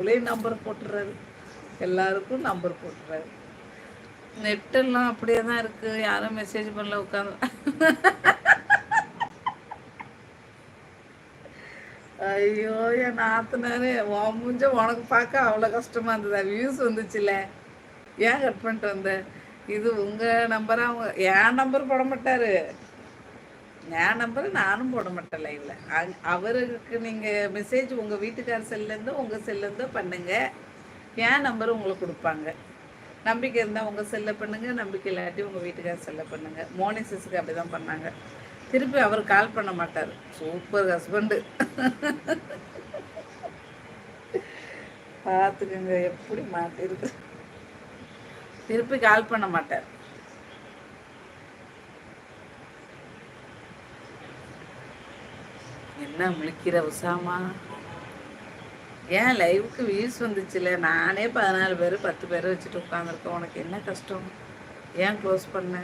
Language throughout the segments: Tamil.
அவங்களே நம்பர் போட்டுறாரு. எல்லாருக்கும் நம்பர் போட்டுறாரு. நெட்டெல்லாம் அப்படியே தான் இருக்கு. யாரும் மெசேஜ் பண்ணல உட்காந்து. ஐயோ என் நாத்தனாரு உன் மூஞ்ச உனக்கு பார்க்க அவ்வளோ கஷ்டமா இருந்ததா. வியூஸ் வந்துச்சுல ஏன் கட் பண்ணிட்டு வந்த? இது உங்க நம்பரா அவங்க என் நம்பர் போட மாட்டாரு. என் நம்பர் நானும் போட மாட்டேன் லைவ்ல அவருக்கு நீங்க மெசேஜ் உங்க வீட்டுக்கார செல்லேருந்து உங்க செல்லேருந்தோ பண்ணுங்க. என் நம்பர் உங்களுக்கு கொடுப்பாங்க. நம்பிக்கை இருந்தால் உங்கள் செல்ல பண்ணுங்கள் நம்பிக்கை இல்லாட்டி உங்கள் வீட்டுக்கார செல்ல பண்ணுங்கள் மோனிசஸுக்கு அப்படி தான் பண்ணாங்க. திருப்பி அவர் கால் பண்ண மாட்டார். சூப்பர் ஹஸ்பண்டு பார்த்துக்கோங்க எப்படி மாட்டிருக்கு. திருப்பி கால் பண்ண மாட்டார். என்ன முழிக்கிற உசாமா ஏன் லைவுக்கு வியூஸ் வந்துச்சுல? நானே பதினாலு பேர் பத்து பேர் வச்சுட்டு உட்காந்துருக்கோம் உனக்கு என்ன கஷ்டம்? ஏன் க்ளோஸ் பண்ண?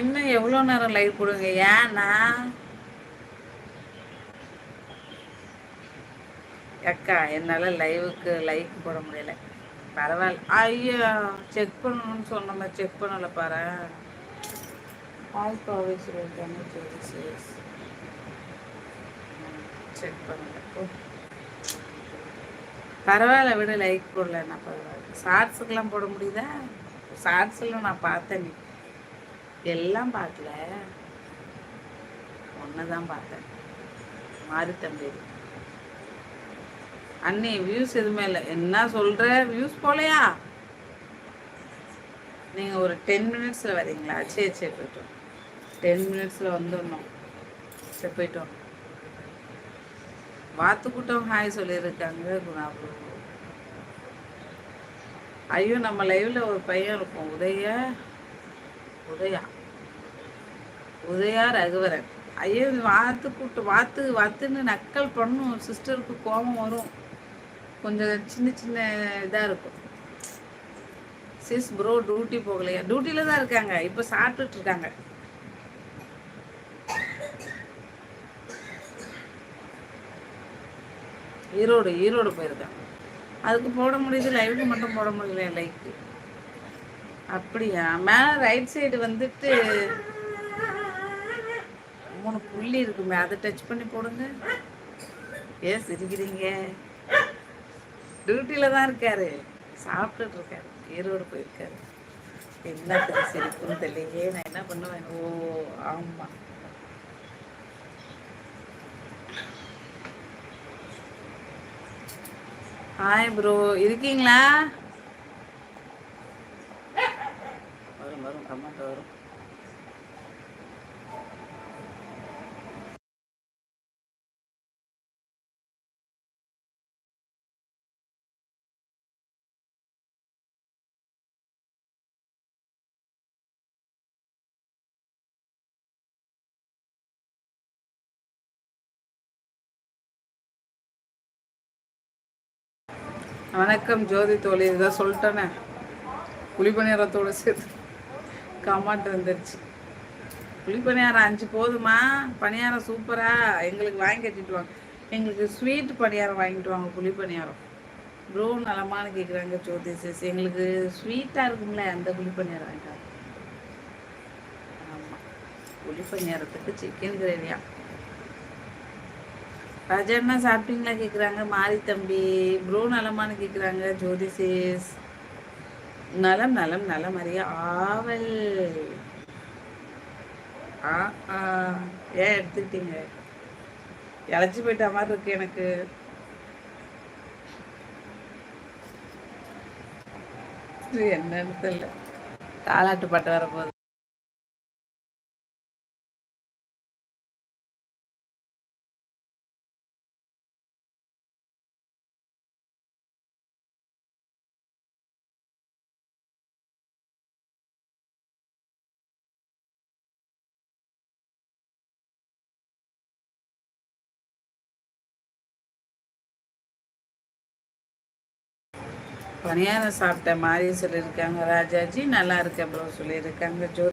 இன்னும் எவ்வளோ நேரம் லைவ் கொடுங்க ஏன்னா? அக்கா என்னால் லைவுக்கு லைக் போட முடியல. பரவாயில்ல. ஐயா செக் பண்ணணும்னு சொன்னோமே செக் பண்ணல பாரு. ப்ராவிஸ் இருக்காங்க சரி சரி. செக் பண்ணல. பரவாயில்ல விட லைக் போடலன்னா பரவாயில்ல. ஷார்ட்ஸுக்கெல்லாம் போட முடியுதா? ஷார்ட்ஸ்லாம் நான் பார்த்தேன். நீ எல்லாம் பார்க்கல. ஒன்று தான் பார்த்தேன். மாறி தம்பி. அண்ணி வியூஸ் எதுவுமே இல்லை. என்ன சொல்கிற வியூஸ் போலையா? நீங்கள் ஒரு டென் மினிட்ஸில் வரீங்களா? சரி சரி போயிட்டோம் டென் மினிட்ஸில் வந்துடணும். சரி போயிட்டோம் வாத்துக்கூட்டம் ஹாய் சொல்லியிருக்காங்க குணாபுரம் ஐயோ நம்ம லைவ்ல ஒரு பையன் இருக்கும் உதய. உதயா. உதயா ரகுவரன். ஐயோ வாத்து கூட்டு வாத்து வாத்துன்னு நக்கல் பண்ணும். சிஸ்டருக்கு கோபம் வரும். கொஞ்சம் சின்ன சின்ன இதாக இருக்கும். சிஸ் ப்ரோ டியூட்டி போகலையா? டியூட்டியில் தான் இருக்காங்க. இப்போ சாப்பிட்டுட்டு இருக்காங்க. ஈரோடு ஈரோடு போயிருக்காங்க. அதுக்கு போட முடியுது லைவுக்கு மட்டும் போட முடியல லைக்கு அப்படியா? மேலே ரைட் சைடு வந்துட்டு மூணு புள்ளி இருக்குமே. அதை டச் பண்ணி போடுங்க. ஏன் சிரிக்கிறீங்க? டியூட்டியில் தான் இருக்காரு. சாப்பிட்டுட்டு இருக்காரு. ஈரோடு போயிருக்காரு. என்ன சிரிப்புன்னு தெரியலையே நான் என்ன பண்ணுவேன்? ஓ ஆமாம் ஹாய் ப்ரோ இருக்கீங்களா? வரும் வரும். கமெண்ட் வரும். வணக்கம் ஜோதி தோழி இதுதான் சொல்லிட்டேனே. புளிப்பணியாரத்தோட சேர்த்து கமாண்ட் வந்துருச்சு. புளிப்பணியாரம் அஞ்சு போதுமா? பணியாரம் சூப்பராக எங்களுக்கு வாங்கி கட்டிட்டு வாங்க. எங்களுக்கு ஸ்வீட் பணியாரம் வாங்கிட்டு வாங்க புளி பணியாரம் ப்ரோ நலமானு கேட்குறாங்க ஜோதி சிஸ் எங்களுக்கு ஸ்வீட்டாக இருக்கும்ல அந்த குழிப்பணியாரம் பணியாரம் வாங்கிட்டு வாங்க. ஆமாம் புளிப்பணியாரத்துக்கு சிக்கன் கிரேவியா ராஜாண்ணா சாப்பிட்டீங்களா கேட்குறாங்க மாரி தம்பி ப்ரோ நலமான்னு கேட்குறாங்க ஜோதிசேஸ் நலம் நலம் நலம் அறிய ஆவல். ஆ ஆ. ஏன் எடுத்துக்கிட்டீங்க? இழைச்சி போயிட்ட மாதிரி இருக்கு எனக்கு. என்னன்னு தெரியல. தாலாட்டு பாட்டு வரப்போகுது. பணியாரம் சாப்பிட்ட மாதிரி சொல்லியிருக்காங்க ராஜாஜி. நல்லா இருக்க ப்ரோ சொல்லியிருக்காங்க ஜோ